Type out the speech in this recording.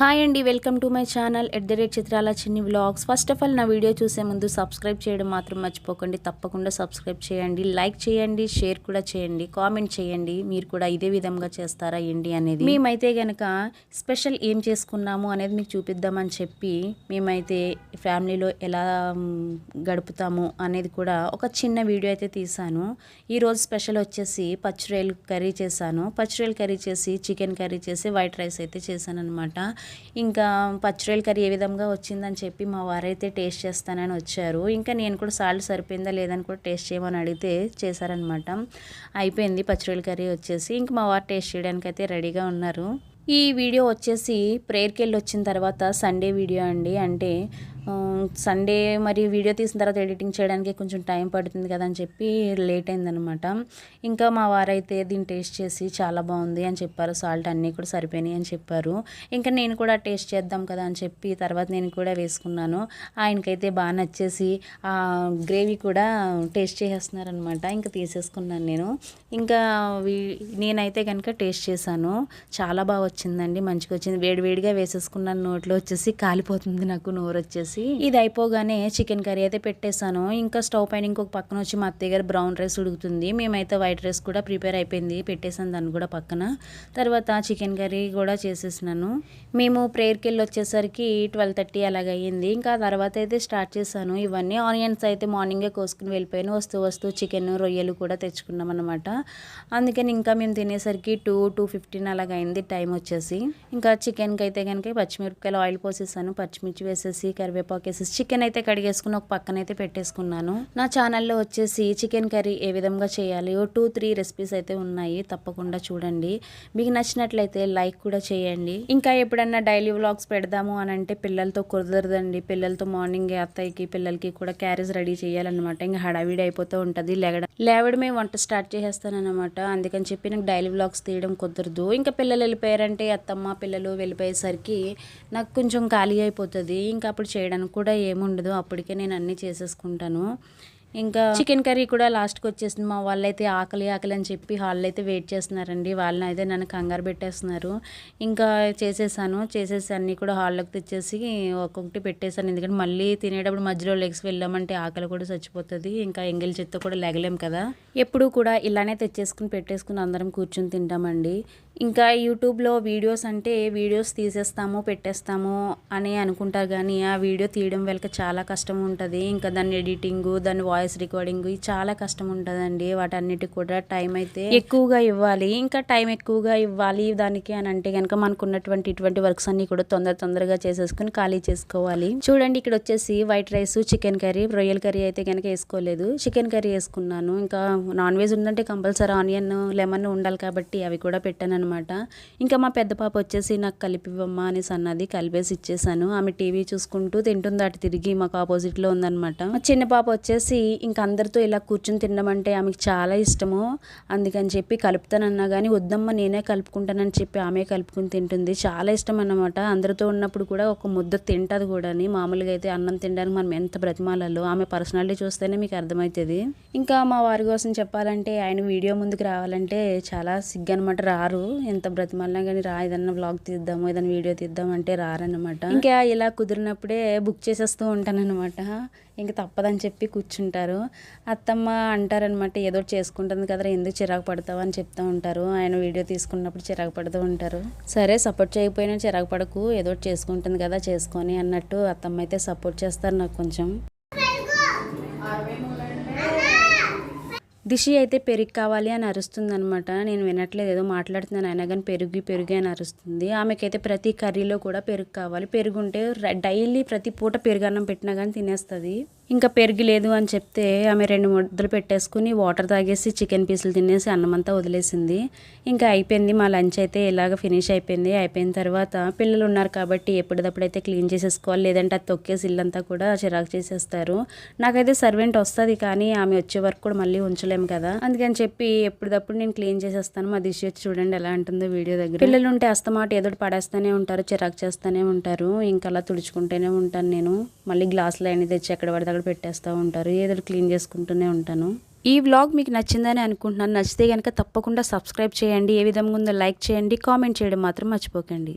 Hi అండి welcome to my channel at the rate చిత్రాల చిన్ని వ్లాగ్స్ ఫస్ట్ ఆఫ్ ఆల్ నా వీడియో చూసే ముందు సబ్స్క్రైబ్ చేయడం మాత్రం మర్చిపోకండి. తప్పకుండా సబ్స్క్రైబ్ చేయండి. లైక్ చేయండి షేర్ కూడా చేయండి. కామెంట్ చేయండి. మీరు కూడా ఇదే విధంగా చేస్తారా ఏంటి అనేది. మేమైతే గనక స్పెషల్ ఏం చేసుకున్నాము అనేది మీకు చూపిద్దామని చెప్పి మేమైతే ఫ్యామిలీలో ఎలా గడుపుతాము అనేది కూడా ఒక చిన్న వీడియో అయితే తీసాను ఈరోజు స్పెషల్ వచ్చేసి పచ్చిరొయ్యలు కర్రీ చేశాను. పచ్చిరొయ్యలు కర్రీ చేసి చికెన్ కర్రీ చేసి వైట్ రైస్ అయితే చేశాను అనమాట ఇంకా పచ్చిరొయ్యల కర్రీ ఏ విధంగా వచ్చిందని చెప్పి మా వారైతే టేస్ట్ చేస్తానని వచ్చారు. ఇంకా నేను కూడా సాల్ట్ సరిపోయిందా లేదని కూడా టేస్ట్ చేయమని అడిగితే చేశారనమాట అయిపోయింది పచ్చిరొయ్యల కర్రీ వచ్చేసి. ఇంకా మా వారు టేస్ట్ చేయడానికి అయితే రెడీగా ఉన్నారు. ఈ వీడియో వచ్చేసి ప్రేయర్కి వెళ్ళి వచ్చిన తర్వాత సండే వీడియో అండి. అంటే సండే మరి వీడియో తీసిన తర్వాత ఎడిటింగ్ చేయడానికి కొంచెం టైం పడుతుంది కదా అని చెప్పి లేట్ అయిందనమాట. ఇంకా మా వారైతే దీన్ని టేస్ట్ చేసి చాలా బాగుంది అని చెప్పారు. సాల్ట్ అన్నీ కూడా సరిపోయినాయి అని చెప్పారు. ఇంకా నేను కూడా టేస్ట్ చేద్దాం కదా అని చెప్పి తర్వాత నేను కూడా వేసుకున్నాను. ఆయనకైతే బాగా నచ్చేసి ఆ గ్రేవీ కూడా టేస్ట్ చేసేస్తున్నారనమాట. ఇంకా తీసేసుకున్నాను నేను. ఇంకా నేనైతే కనుక టేస్ట్ చేశాను. చాలా బాగా వచ్చిందండి. మంచిగా వచ్చింది. వేడివేడిగా వేసేసుకున్నాను. నోట్లో వచ్చేసి కాలిపోతుంది నాకు నోరు వచ్చేసి. ఇది అయిపోగానే చికెన్ కర్రీ అయితే పెట్టేశాను. ఇంకా స్టవ్ పైన ఇంకొక పక్కన వచ్చి మా అత్తయ్య గారు బ్రౌన్ రైస్ ఉడుకుతుంది. మేమైతే వైట్ రైస్ కూడా ప్రిపేర్ అయిపోయింది. పెట్టేసాను దాన్ని కూడా పక్కన. తర్వాత చికెన్ కర్రీ కూడా చేసేసినాను. మేము ప్రేయర్కి వెళ్ళి వచ్చేసరికి ట్వెల్వ్ థర్టీ అలాగయ్యింది. ఇంకా తర్వాత అయితే స్టార్ట్ చేశాను. ఇవన్నీ ఆనియన్స్ అయితే మార్నింగే కోసుకుని వెళ్ళిపోయాను. వస్తూ వస్తూ చికెన్ రొయ్యలు కూడా తెచ్చుకున్నాం అనమాట అందుకని ఇంకా మేము తినేసరికి టూ టూ ఫిఫ్టీన్ అలాగ అయింది టైం వచ్చేసి. ఇంకా చికెన్కి అయితే కనుక పచ్చిమిరపకాయలు ఆయిల్ పోసేసాను. పచ్చిమిర్చి వేసేసి కరివేపాకు వేసేసి చికెన్ అయితే కడిగేసుకుని ఒక పక్కన అయితే పెట్టేసుకున్నాను. నా ఛానల్లో వచ్చేసి చికెన్ కర్రీ ఏ విధంగా చేయాలి ఓ టూ త్రీ రెసిపీస్ అయితే ఉన్నాయి. తప్పకుండా చూడండి. మీకు నచ్చినట్లయితే లైక్ కూడా చేయండి. ఇంకా ఎప్పుడన్నా డైలీ వ్లాగ్స్ పెడదాము అని అంటే పిల్లలతో కుదరదండి. పిల్లలతో మార్నింగ్ అత్తయ్యకి పిల్లలకి కూడా క్యారేజ్ రెడీ చేయాలన్నమాట. ఇంకా హడావిడి అయిపోతూ ఉంటుంది. లేవడం లేవడమే వంట స్టార్ట్ చేసేస్తానమాట అందుకని చెప్పి నాకు డైలీ వ్లాగ్స్ తీయడం కుదరదు. ఇంకా పిల్లలు వెళ్ళిపోయారంటే అత్తమ్మ పిల్లలు వెళ్ళిపోయేసరికి నాకు కొంచెం ఖాళీ అయిపోతుంది. ఇంకా అప్పుడు చేయడం చేయడానికి కూడా ఏముండదు. అప్పటికే నేను అన్నీ చేసేసుకుంటాను. ఇంకా చికెన్ కర్రీ కూడా లాస్ట్కి వచ్చేసింది. మా వాళ్ళైతే ఆకలి ఆకలి అని చెప్పి హాల్లో అయితే వెయిట్ చేస్తున్నారండి. వాళ్ళని అయితే నన్ను కంగారు పెట్టేస్తున్నారు. ఇంకా చేసేసాను. చేసేసి అన్నీ కూడా హాల్లోకి తెచ్చేసి ఒక్కొక్కటి పెట్టేశాను. ఎందుకంటే మళ్ళీ తినేటప్పుడు మధ్యలో లెగ్స్ వెళ్ళామంటే ఆకలి కూడా చచ్చిపోతుంది. ఇంకా ఎంగిల్ చెత్త కూడా లెగలేం కదా. ఎప్పుడు కూడా ఇలానే తెచ్చేసుకుని పెట్టేసుకుని అందరం కూర్చొని తింటామండి. ఇంకా యూట్యూబ్లో వీడియోస్ అంటే వీడియోస్ తీసేస్తాము పెట్టేస్తాము అని అనుకుంటారు కానీ ఆ వీడియో తీయడం వెనక చాలా కష్టం ఉంటుంది. ఇంకా దాని ఎడిటింగ్ దాని వాయిస్ రికార్డింగ్ చాలా కష్టం ఉంటుందండి. వాటన్నిటికి కూడా టైం అయితే ఎక్కువగా ఇవ్వాలి. ఇంకా టైం ఎక్కువగా ఇవ్వాలి దానికి అని అంటే కనుక మనకు ఉన్నటువంటి ఇటువంటి వర్క్స్ అన్ని కూడా తొందర తొందరగా చేసేసుకుని ఖాళీ చేసుకోవాలి. చూడండి ఇక్కడ వచ్చేసి వైట్ రైస్ చికెన్ కర్రీ రొయ్యల కర్రీ అయితే కనుక వేసుకోలేదు. చికెన్ కర్రీ వేసుకున్నాను. ఇంకా నాన్ వెజ్ ఉందంటే కంపల్సరీ ఆనియన్ లెమన్ ఉండాలి కాబట్టి అవి కూడా పెట్టాను అనమాట. ఇంకా మా పెద్ద పాప వచ్చేసి నాకు కలిపివ్వమ్మా అనేసి అన్నది కలిపేసి ఇచ్చేసాను. ఆమె టీవీ చూసుకుంటూ తింటుంది అటు తిరిగి మాకు ఆపోజిట్లో ఉందన్నమాట. మా చిన్న పాప వచ్చేసి ఇంకా అందరితో ఇలా కూర్చుని తినడం అంటే ఆమెకి చాలా ఇష్టము. అందుకని చెప్పి కలుపుతానన్నా కానీ వద్దమ్మ నేనే కలుపుకుంటానని చెప్పి ఆమె కలుపుకుని తింటుంది. చాలా ఇష్టం అన్నమాట. అందరితో ఉన్నప్పుడు కూడా ఒక ముద్ద తింటుంది కూడా మామూలుగా అయితే అన్నం తినడానికి మనం ఎంత బ్రతిమాలలో ఆమె పర్సనాలిటీ చూస్తేనే మీకు అర్థమవుతుంది. ఇంకా మా వారి కోసం చెప్పాలంటే ఆయన వీడియో ముందుకు రావాలంటే చాలా సిగ్గు అనమాట రారు. ఎంత బ్రతిమాలినా కానీ రా ఏదన్నా బ్లాగ్ తీద్దాము ఏదైనా వీడియో తీద్దాం అంటే రారన్నమాట. ఇంకా ఇలా కుదిరినప్పుడే బుక్ చేసేస్తూ ఉంటానన్నమాట. ఇంకా తప్పదని చెప్పి కూర్చుంటారు. అత్తమ్మ అంటారనమాట ఏదో చేసుకుంటుంది కదా ఎందుకు చిరాకు పడతావు? అని చెప్తూ ఉంటారు. ఆయన వీడియో తీసుకున్నప్పుడు చిరాకు పడుతూ ఉంటారు. సరే సపోర్ట్ చేయకపోయినా చిరాకు పడకు ఏదో చేసుకుంటుంది కదా చేసుకొని అన్నట్టు అత్తమ్మ అయితే సపోర్ట్ చేస్తారు నాకు కొంచెం. దిషి అయితే పెరుగు కావాలి అని అరుస్తుంది అనమాట నేను వినట్లేదు ఏదో మాట్లాడుతున్నాను అయినా కానీ పెరుగు పెరుగు అని అరుస్తుంది. ఆమెకైతే ప్రతి కర్రీలో కూడా పెరుగు కావాలి. పెరుగు ఉంటే డైలీ ప్రతి పూట పెరుగు అన్నం పెట్టినా కానీ తినేస్తుంది. ఇంకా పెరిగి లేదు అని చెప్తే ఆమె రెండు ముద్దలు పెట్టేసుకుని వాటర్ తాగేసి చికెన్ పీసులు తినేసి అన్నం అంతా వదిలేసింది. ఇంకా అయిపోయింది. మా లంచ్ అయితే ఇలాగ ఫినిష్ అయిపోయింది. అయిపోయిన తర్వాత పిల్లలు ఉన్నారు కాబట్టి ఎప్పటిదప్పుడైతే క్లీన్ చేసేసుకోవాలి. లేదంటే అది తొక్కేసి ఇల్లంతా కూడా చిరాకు చేసేస్తారు. నాకైతే సర్వెంట్ వస్తుంది కానీ ఆమె వచ్చే వరకు కూడా మళ్ళీ ఉంచలేము కదా. అందుకని చెప్పి ఎప్పటిదప్పుడు నేను క్లీన్ చేసేస్తాను. మా దిశ వచ్చి చూడండి ఎలా ఉంటుందో వీడియో దగ్గర. పిల్లలు ఉంటే అస్తమాట ఏదో పడేస్తూనే ఉంటారు చిరాకు చేస్తూనే ఉంటారు. ఇంకా అలా తుడుచుకుంటూనే ఉంటాను నేను. మళ్ళీ గ్లాసులు అయినా తెచ్చి ఎక్కడ పడితే అక్కడ పెట్టేస్తూ ఉంటారు ఏదో క్లీన్ చేసుకుంటూనే ఉంటాను. ఈ వ్లాగ్ మీకు నచ్చిందని అనుకుంటున్నాను. నచ్చితే కనుక తప్పకుండా సబ్స్క్రైబ్ చేయండి. ఏ విధంగా ఉందో లైక్ చేయండి. కామెంట్ చేయడం మాత్రం మర్చిపోకండి.